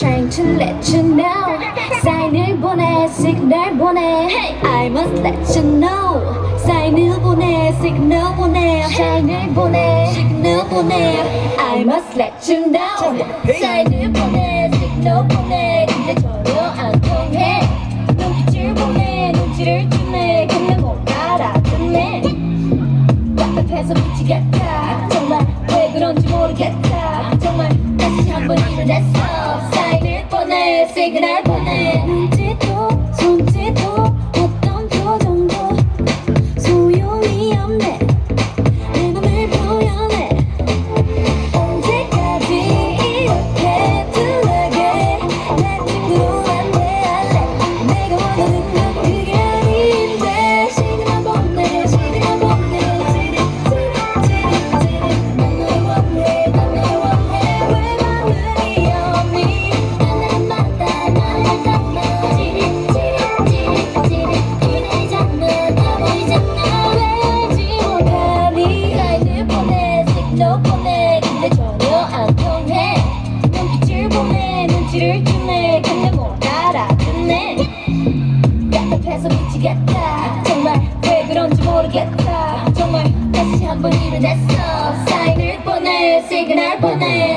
trying to let you know. 사인을 보내 시그널 보내. I must let you know. 사인을 보내 시그널 보내. 사인을 보내 시그널 보내. I must let you know. 보내 시그널 보내 눈빛을 보내 정말 왜 그런지 모르겠다. 정말 다시 한번 일어났어 보내 시그널 보내 눈짓도 손짓도 어떤 표정도 소용이 없네 모르겠다. 정말 다시 한번 일어났어. 사인을 보내 시그널 보내